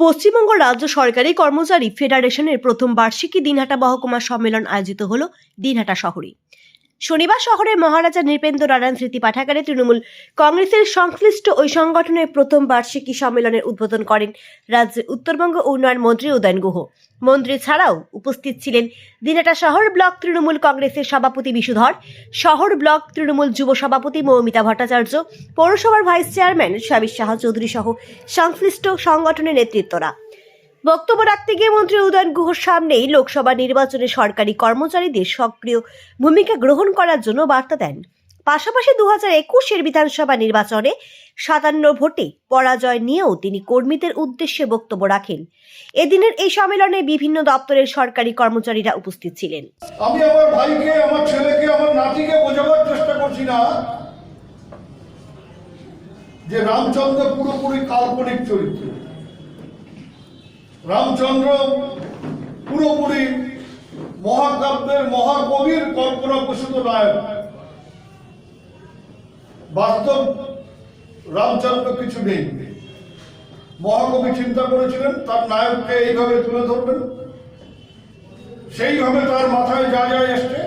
পশ্চিমবঙ্গ রাজ্য সরকারি কর্মচারী ফেডারেশনের প্রথম বার্ষিকী দিনহাটা মহকুমা সম্মেলন আয়োজিত হল দিনহাটা শহরে। শনিবার শহরের মহারাজা নৃপেন্দ্র নারায়ণ স্মৃতি পাঠাগারে তৃণমূল কংগ্রেসের সংশ্লিষ্ট ওই সংগঠনের প্রথম বার্ষিকী সম্মেলনের উদ্বোধন করেন রাজ্যের উত্তরবঙ্গ উন্নয়ন মন্ত্রী উদয়ন গুহ। মন্ত্রী ছাড়াও উপস্থিত ছিলেন দিনহাটা শহর ব্লক তৃণমূল কংগ্রেসের সভাপতি বিশুধর, শহর ব্লক তৃণমূল যুব সভাপতি মৌমিতা ভট্টাচার্য, পৌরসভার ভাইস চেয়ারম্যান সাবির শাহ চৌধুরী সহ সংশ্লিষ্ট সংগঠনের নেতৃত্বরা। বক্তব্য রাখতে গিয়ে মন্ত্রী উদয়ন গুহর সামনেই লোকসভা নির্বাচনে সরকারি কর্মচারীদের সক্রিয় ভূমিকা গ্রহণ করার জন্য বার্তা দেন। পাশাপাশি দু হাজার একুশের বিধানসভা নির্বাচনে সাতান্ন ভোটে পরাজয় নিয়েও তিনি কর্মীদের উদ্দেশ্যে বক্তব্য রাখেন। এদিনের এই সম্মেলনে বিভিন্ন দপ্তরের সরকারি কর্মচারীরা উপস্থিত ছিলেন। আমি আমার ভাইকে, আমার ছেলেকে, আমার নাতিকে বোঝাবার চেষ্টা করছি না যে রামচন্দ্র পুরোপুরি কাল্পনিক চরিত্র। রামচন্দ্র পুরোপুরি মহাকাব্যের মহাকবির কল্পনা প্রসূত নায়ক। বাস্তব রামচন্দ্র কিছু নেই। মহাকবি চিন্তা করেছিলেন, তার নায়ককে এইভাবে তুলে ধরবেন। সেইভাবে তার মাথায় যা যা এসছে,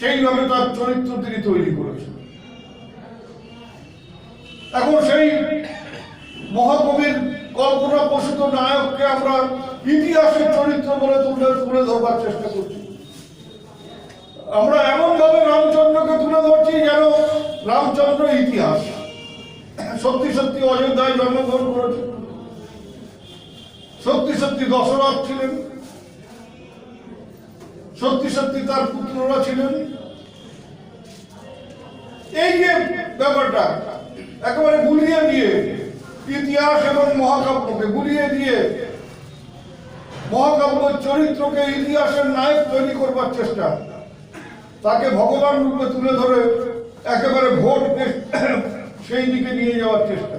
সেইভাবে তার চরিত্র তিনি তৈরি করেছেন। এখন সেই মহাকবির কল্পনা প্রসূত নায়ককে আমরা ইতিহাসের চরিত্র বলে তুলে তুলে ধরবার চেষ্টা করছি। আমরা এমন ভাবে রামচন্দ্রকে তুলে ধরছি যেন রামচন্দ্র ইতিহাস। সত্যি সত্যি অযোধ্যায় জন্মগ্রহণ করেছেন। সত্যি সত্যি দশরথ ছিলেন। সত্যি সত্যি তার পুত্ররা ছিলেন। এই যে ব্যাপারটা, একেবারে গুলিয়ে দিয়ে ইতিহাস এবং মহাকাব্যকে গুলিয়ে দিয়ে মহাকাব্য চরিত্রকে ইতিহাসের নায়ক তৈরি করবার চেষ্টা। তাকে ভগবান রূপে তুলে ধরে একেবারে ভোট সেই দিকে নিয়ে যাওয়ার চেষ্টা।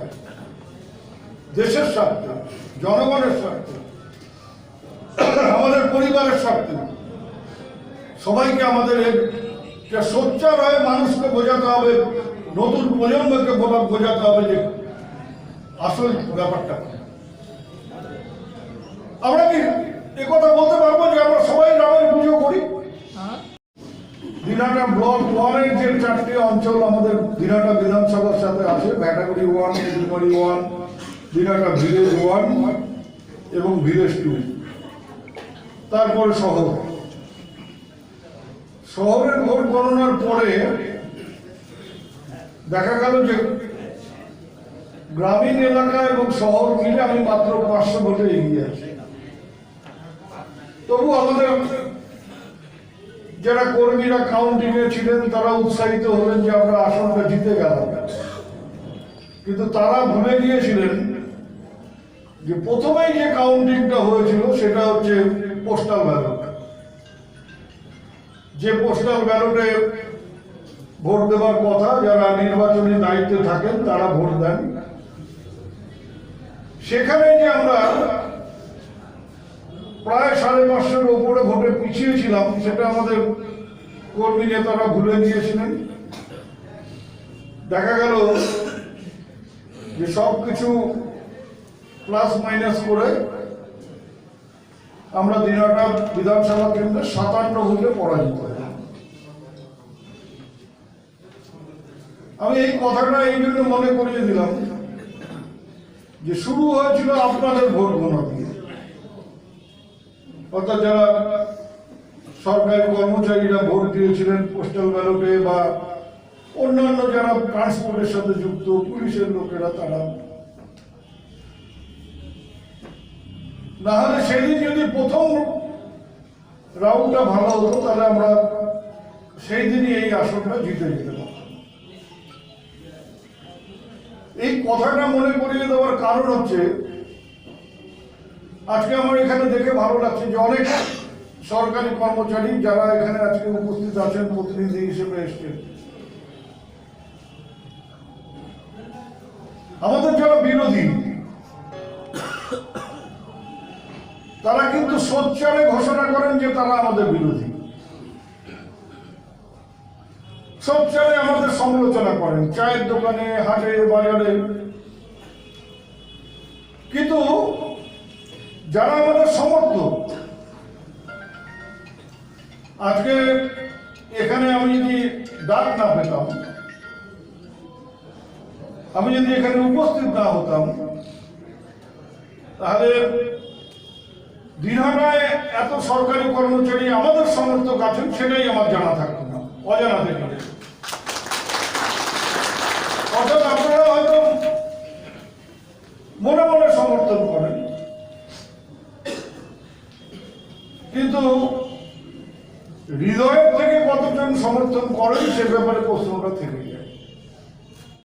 দেশের স্বার্থে, জনগণের স্বার্থে, আমাদের পরিবারের স্বার্থে। সবাইকে আমাদের সোচ্চার হয়ে মানুষকে বোঝাতে হবে, নতুন প্রজন্মকে বোঝাতে হবে যে আসল ব্যাপারটা। আমরা কি একথা বলতে পারব যে আমরা সবাই রামের পুজো করি? দিনাটা ব্লক ওয়ানের যে চারটি অঞ্চল আমাদের দিনাটা বিধানসভার সাথে আছে Bhetaguri one Shilmari one Dinhata village one এবং ভিলেজ টু। তারপরে শহর। শহরের ভোট গণনার পরে দেখা গেল যে গ্রামীণ এলাকা এবং শহর মিলে আমি মাত্র পাঁচশো ভোটে এগিয়ে আছি। তবু আমাদের যারা কর্মীরা কাউন্টিং এ ছিলেন, তারা উৎসাহিত হলেন যে আমরা আসনটা জিতে গেলাম। কিন্তু তারা ভুলে গিয়েছিলেন যে প্রথমেই যে কাউন্টিংটা হয়েছিল, সেটা হচ্ছে পোস্টাল ব্যালট যে পোস্টাল ব্যালটে ভোট দেওয়ার কথা, যারা নির্বাচনী দায়িত্বে থাকেন, তারা ভোট দেন। সেখানে যে আমরা প্রায় সাড়ে পাঁচশোর উপরে ভোটে পিছিয়েছিলাম, সেটা আমাদের কর্মী নেতারা ভুলে গিয়েছিলেন দেখা গেল যে সব কিছু প্লাস মাইনাস করে আমরা দিনাটা বিধানসভা কেন্দ্রে সাতান্ন ভোটে পরাজিত। আমি এই কথাটা এই জন্য মনে করিয়ে দিলাম যে শুরু হয়েছিল আপনাদের ভোট গণনা। দিয়ে অর্থাৎ যারা সরকারি কর্মচারীরা ভোট দিয়েছিলেন পোস্টাল ব্যালটে বা অন্যান্য যারা ট্রান্সপোর্টের সাথে যুক্ত, পুলিশের লোকেরা তারা। না হলে সেদিন যদি প্রথম রাউন্ডটা ভালো হতো, তাহলে আমরা সেই দিনই এই আসনটা জিতে যেতে পারতাম। এই কথাটা মনে করিয়ে দেওয়ার কারণ হচ্ছে, আজকে আমার এখানে দেখে ভালো লাগছে যে অনেক সরকারি কর্মচারী যারা এখানে আজকে উপস্থিত আছেন, প্রতিনিধি হিসেবে এসছেন। আমাদের যারা বিরোধী, তারা কিন্তু সোচ্চারে ঘোষণা করেন যে তারা আমাদের বিরোধী। সব ছেলে আমাদের সমালোচনা করেন, চায়ের দোকানে, হাটে, বাজারে কিন্তু যারা আমাদের সমর্থক, আজকে এখানে আমি যদি ডাক না পেতাম, আমি যদি এখানে উপস্থিত না হতাম, তাহলে দিনহাটায় এত সরকারি কর্মচারী আমাদের সমর্থক আছেন, সেটাই আমার জানা থাকতো না, অজানা থেকে। অর্থাৎ আপনারা হয়তো মনে মনে সমর্থন করেন। কিন্তু থেকে সমর্থন করেন, সে ব্যাপারে প্রশ্নটা থেকে যায়।